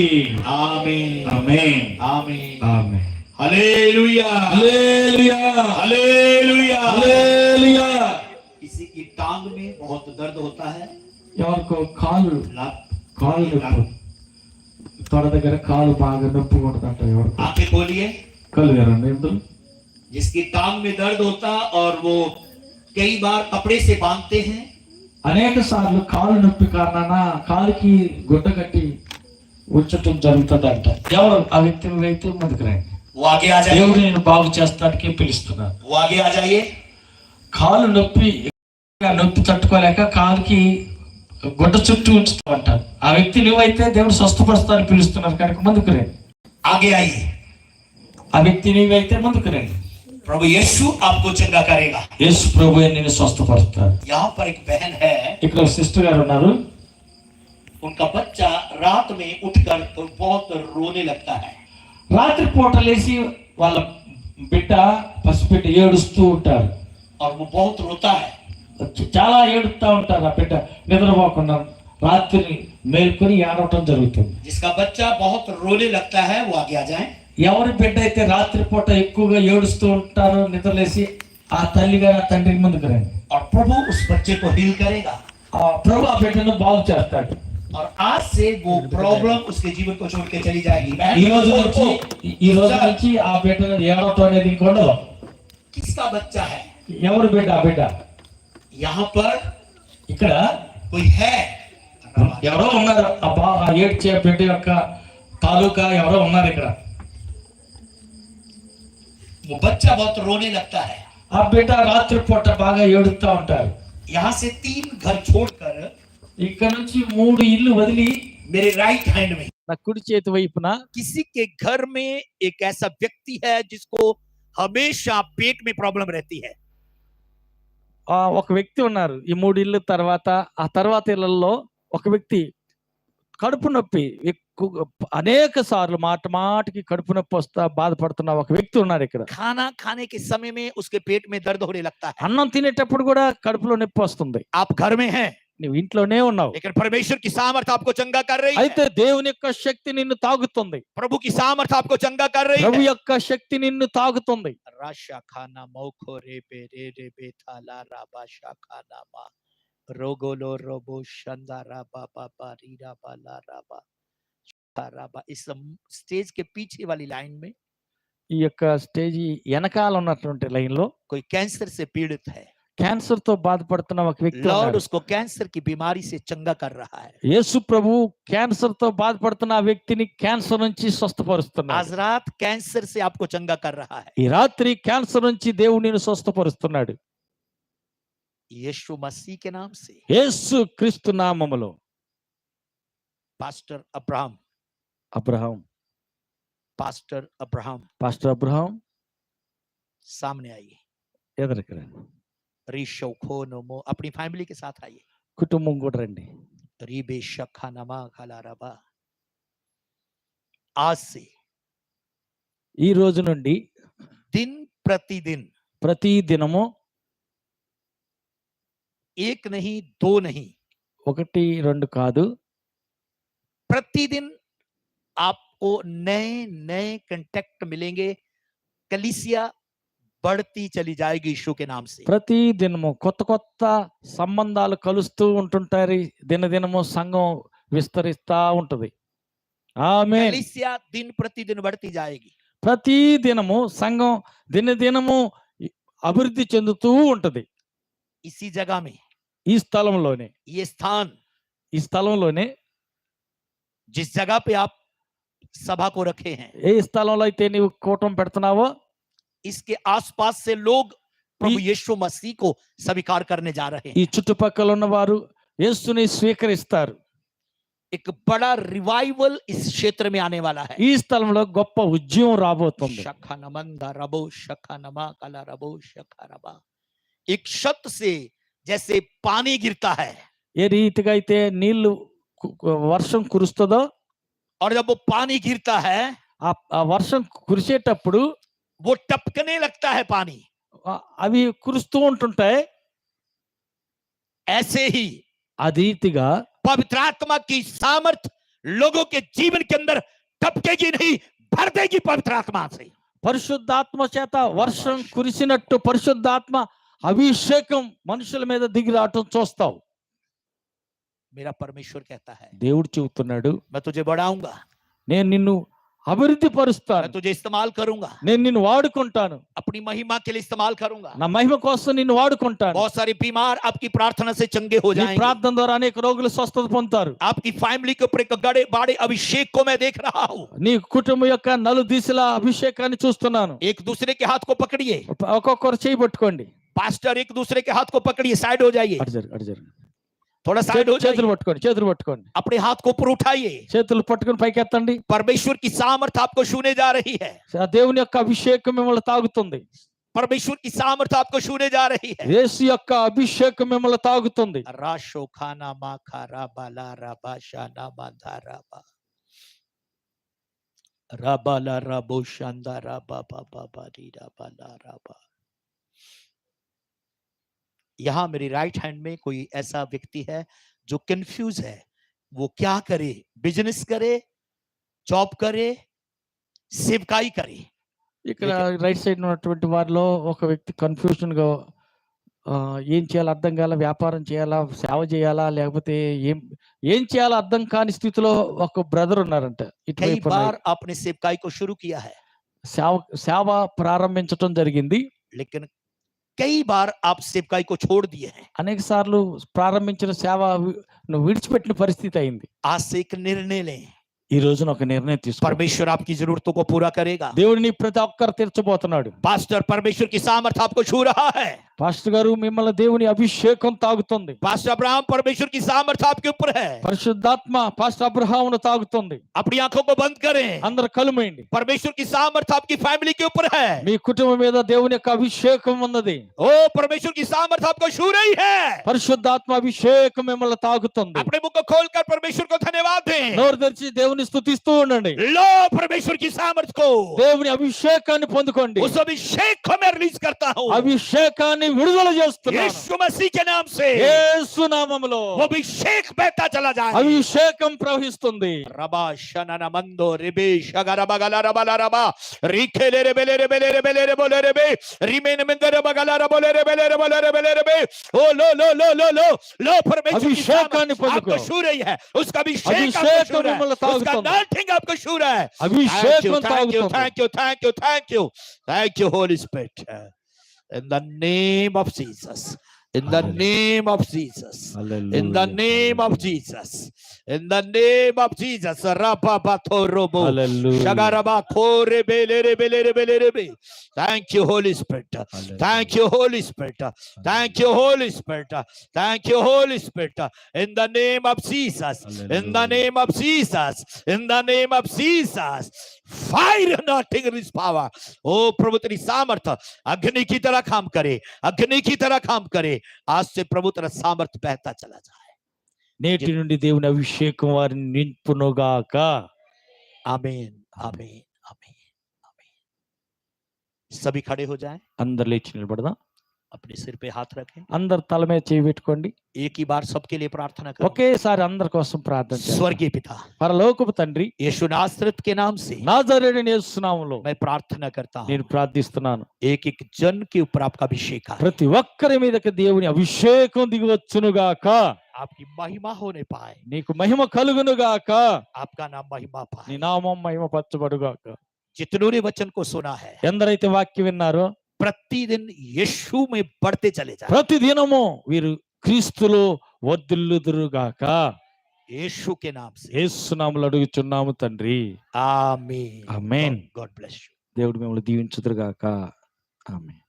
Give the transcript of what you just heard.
किसी की टांग में बहुत दर्द होता है यार को खाल खाल थोड़ा दगर तो खाल पाग नप्पु कोड़ता है यार आपके बोलिए कल गया नहीं तुम तो। जिसकी टांग में दर्द होता और वो कई बार कपड़े से बांधते हैं अनेक साल खाल नप्पी करना ना खाल की गुटा ఉంచటం జరుగుతుందంట కేవలం ఆ వ్యక్తి అయితే ముందుకు రండి దేవుడు నేను బాగు చేస్తానికి పిలుస్తున్నాను కాలు నొప్పి నొప్పి తట్టుకోలేక కాలుకి గుడ్డ చుట్టూ అంటారు ఆ వ్యక్తి నువ్వైతే దేవుడు స్వస్థపరుస్తానని పిలుస్తున్నారు కనుక ముందుకు రండి ఆగే అయ్యి ఆ వ్యక్తి నువ్వైతే ముందుకు రండి प्रभु यीशु आपको चंगा करेगा यीशु प्रभु ने स्वस्थ परता यहाँ पर एक बहन గారు ఉన్నారు उनका बच्चा रात में उठकर तो बहुत रोने लगता है రాత్రి పూట లేచి వాళ్ళ బిడ్డ పసిబిడ్డ ఏడుస్తూ ఉంటారు और वो बहुत रोता है చాలా ఏడుస్తూ ఉంటారు ఆ బిడ్డ నిద్రపోకుండా రాత్రి మేల్కొని ఏడవటం జరుగుతుంది जिसका बच्चा बहुत रोने लगता है वो आगे आ जाए ఎవరి బిడ్డ అయితే రాత్రి పూట ఎక్కువగా ఏడుస్తూ ఉంటారో నిద్రలేసి ఆ తల్లి గారు ఆ తండ్రి ముందుకు రండి और प्रभु उस बच्चे को हील करेगा ప్రభు ఆ బిడ్డను బాగు చేస్తాడు और आज से वो प्रॉब्लम उसके जीवन को छोड़ के चली जाएगी तो किसका बच्चा है यहाँ पर इकड़ा कोई है यारो उन्ना अबा का तालुका वो बच्चा बहुत रोने लगता है आप बेटा रात्रि पोटा बागा ये उठता यहाँ से तीन घर छोड़कर ఇక్కడ నుంచి మూడు ఇల్లు వదిలి मेरे राइट हैंड में నా కుడి చేతి వైపున किसी के घर में एक ऐसा व्यक्ति है जिसको हमेशा पेट में प्रॉब्लम रहती है ఆ, ఒక వ్యక్తి ఉన్నారు ఈ మూడు ఇల్లు తర్వాత ఆ తర్వాత ఇళ్లలో ఒక వ్యక్తి కడుపు నొప్పి ఎక్కువ అనేక సార్లు మాట మాటకి కడుపు నొప్పి వస్తా బాధపడుతున్న ఒక వ్యక్తి ఉన్నారు ఇక్కడ खाना खाने के समय में उसके पेट में दर्द होने लगता है అన్నం తినేటప్పుడు కూడా కడుపులో నొప్పి వస్తుంది आप घर में हैं నివ్వు ఇంట్లోనే ఉన్నావు ఇక పరమేశ్వరుకి సామర్థ్యం మీకు చంగా కర్రైతే దేవుని శక్తి నిన్ను తాగుతుంది ప్రభుకి సామర్థ్యం మీకు చంగా కర్రై ప్రభు యొక్క శక్తి నిన్ను తాగుతుంది రాషా ఖానా మౌఖో రేపే రేపే తాలారాబా షాఖానా మా రోగోలో రోబో షందారాబా బాబారి రాబా సారాబా స్టేజ్ కే پیچھے والی లైన్ మే ఈక స్టేజి యనకాల ఉన్నటువంటి లైన్ లో ఒక క్యాన్సర్ సే పీడిత హై कैंसर तो बाध पड़ता व्यक्ति लॉर्ड उसको कैंसर की बीमारी से चंगा कर रहा है यीशु प्रभु कैंसर तो बाध पड़ता व्यक्ति ने कैंसर नीचे स्वस्थ पड़ता आज रात कैंसर से आपको चंगा कर रहा है रात्रि कैंसर नीचे देव ने स्वस्थ पड़ता यीशु मसीह के नाम से यीशु क्रिस्त नाम pastor Abraham Abraham pastor Abraham pastor Abraham सामने आइए इधर करें రీషోఖోనోమో అప్పుడు ఫ్యామిలీ సాథ్ ఆయి కుటుంబం కూడా రండి ఆసి ఈ రోజు నుండి దిన్ ప్రతిదిన్ ప్రతి దినము ఏక్ నహి దో నహి ఒకటి రెండు కాదు प्रतिदिन आपको नए नए कंटेक्ट मिलेंगे कलिसिया బడ్తీ చలి జాయిగి ఇష్యూ కే నామ్ సే ప్రతి దినము కొత్త కొత్త సంబంధాలు కలుస్తూ ఉంటుంటారు దినదినము సంఘం విస్తరిస్తా ఉంటుంది ఆమె కలిసియా దిన్ ప్రతి దిన బడ్తీ జాయిగి ప్రతి దినము సంఘం దినదినము అభివృద్ధి చెందుతూ ఉంటుంది ఇసి జగామి ఈ స్థలంలోనే ఈ స్థాన్ ఈ స్థలంలోనే జిస్ జగా పే ఆప్ సభకు రఖే హై ఏ స్థలంలో అయితే నీవు కూటం పెడుతున్నావో इसके आसपास से लोग प्रभु यीशु मसीह को स्वीकार करने जा रहे हैं चुटपा वेसु ने एक बड़ा रिवाइवल इस क्षेत्र में आने वाला है इस स्थल में गोप उज्जीव राबो तुम शखा नमंदा रबो शखा नमा कला रबो शखा रबा एक शब्द से जैसे पानी गिरता है ये रीत गई थे नील वर्षम कुरुस्त और जब वो पानी गिरता है आप वर्षम कुरुसे वो टपकने लगता है पानी अभी कुरस्तूट ऐसे ही अदीतिगा पवित्र आत्मा की सामर्थ लोगों के जीवन के अंदर टपकेगी नहीं भर देगी पवित्र आत्मा से परशुद्धात्म चेत वर्ष कुरी परशुद्धात्म अभिषेक मनुष्य मेद दिग्लाट चोस्ता मेरा परमेश्वर कहता है देवड़ चुब मैं तुझे बड़ाऊंगा అభివృద్ధి పరుస్తాను తుజే ఇస్తమాల్ కరుంగా నేను నిన్ను వాడుకుంటాను అప్పుడు మహిమ కెలి ఇస్తమాల్ కరుంగా నా మహిమ కోసం నిన్ను వాడుకుంటాను బహుత్ సారీ బీమార్ ఆప్కి ప్రార్థన సే చంగే హో జాయేంగే ప్రార్థన ద్వారా అనేక రోగులు స్వస్థత పొందుతారు ఆప్కి ఫ్యామిలీ కు ప్రేక గడే బాడే అభిషేక్ కో మే దేఖ్ రహా హూ నీ కుటుంబం యొక్క నలు దిశల అభిషేకాన్ని చూస్తున్నాను ఏక్ దూసరే కి హాత్ కో పకడియే ఒక్కొక్కరు చేయి పట్టుకోండి పాస్టర్ ఏక్ దూసరే కి హాత్ కో పకడియే సైడ్ హో జాయియే అటు జరుగు అటు జరుగు थोड़ा साइड हो चेत्र पटको चेत्र पटको अपडी हात कोपर उठाइए चेत्र पटकोन పైకి ఎత్తండి పరమేశ్వర్ కి సామర్థ్యం అప్కో శూనే జా rahi hai దేవునియొక్క అభిషేకం మిమల తాగుతుంది పరమేశ్వర్ కి సామర్థ్యం అప్కో శూనే జా rahi hai యేషియొక్క అభిషేకం మిమల తాగుతుంది రాశో ఖానా మా ఖరా బల రబషా నబద రబ రబల రబూషంద రబ పా పా పా ది రబంద రబ यहाँ मेरी राइट हैंड में कोई ऐसा व्यक्ति है जो कंफ्यूज है वो क्या करे बिजनेस करे जॉब करे सेवकाई करे ఇక్కడ రైట్ సైడ్ ఉన్నటువంటి వారిలో ఒక వ్యక్తి కన్ఫ్యూషన్ గా ఏం చేయాలో అర్థం కాల వ్యాపారం చేయాలా సేవ చేయాలా లేకపోతే ఏం ఏం చేయాలో అర్థం కాని స్థితిలో ఒక బ్రదర్ ఉన్నారంట ఇటువైపు సేవకాయ సేవ ప్రారంభించడం జరిగింది లేకన్ कई बार आप सेवकाई को छोड़ दिए हैं అనేక సార్లు ప్రారంభించిన సేవ నువ్వు విడిచిపెట్టిన పరిస్థితి అయింది आज से एक निर्णय लें ఈ రోజున ఒక నిర్ణయం తీసుకో परमेश्वर आपकी जरूरतों को पूरा करेगा దేవుడు నీ ప్రతి ఒక్కరు తీర్చబోతున్నాడు पास्टर परमेश्वर की सामर्थ आपको छू रहा है పాస్టర్ గారు మిమ్మల్ని దేవుని అభిషేకం తాగుతుంది పాస్టర్ అబ్రహాము పరమేశ్వరుకి సామర్థ్యం మీ మీపరు హే పరిశుద్ధాత్మ పాస్టర్ అబ్రహామును తాగుతుంది అప్పుడు యాకోబు బంద్ کریں۔ అంతర కలుమేండి పరమేశ్వరుకి సామర్థ్యం మీ ఫ్యామిలీ కి ఉప్పర్ హే మీ కుటుంబ మీద దేవుని అభిషేకం ఉన్నది ఓ పరమేశ్వరుకి సామర్థ్యం అప్కో షూరై హే పరిశుద్ధాత్మ అభిషేకం మిమ్మల్ని తాగుతుంది అప్పుడు మొక కోల్కత పరమేశ్వరుకు ధన్యవాదాలు నార్దర్చి దేవుని స్తుతిస్తూ ఉండండి లో పరమేశ్వరుకి సామర్థ్యకు దేవుని అభిషేకాన్ని పొందుకోండి ఉస అభిషేకం మే రిలీజ్ కర్తాను అభిషేకాన్ని अभिषेक उसका thank you thank you thank you thank you Holy Spirit in the name of Jesus. In the name of Jesus. In the name of Jesus. In the name of Jesus. Thank you, Holy Spirit. Thank you, Holy Spirit. Thank you, Holy Spirit. Thank you, Holy Spirit. In the name of Jesus. In the name of Jesus. In the name of Jesus. Fire nothing is power ओ प्रभु तेरी सामर्थ अग्नि की तरह काम करे अग्नि की तरह काम करे आज से प्रभु तेरा सामर्थ बहता चला जाए नेटी नुंडी देव ने अभिषेक वार వారిని నింపునుగాక आमीन आमीन आमीन आमीन सभी खड़े हो जाए अंदर लेच बढ़ना अपने सिर पे हाथ रखें अंदर तल చేయి పెట్టుకోండి एक ही बार सबके लिए प्रार्थना करें ఒకేసారి అందరి కోసం ప్రార్థన చేయండి స్వర్గీయ పిత పరలోకపు తండ్రి యేసు నాజరత్ के नाम से నాజరేయుని యేసు నామములో मैं प्रार्थना करता నేను ప్రార్థిస్తున్నాను एक एक जन के ऊपर आपका अभिषेक ప్రతి ఒక్కరి మీదకి దేవుని అభిషేకం దిగవచ్చును గాక आपकी महिमा होने पाए నీకు మహిమ కలుగును గాక आपका నా महिमा पाए నీ నామం మహిమ పచ్చబడు గాక ने वचन కో सुना है ఎందరైతే వాక్యం విన్నారో ప్రతిదిన యశు మీ పడితే చలి ప్రతి దినము వీరు క్రీస్తులో వర్ధిల్లుదురుగాక గాక కే నామ యేసు అడుగుచున్నాము తండ్రి ఆమేన్ ఆమేన్ గాడ్ బ్లెస్ యు దేవుడు మిమ్మల్ని దీవించుదురుగాక ఆమేన్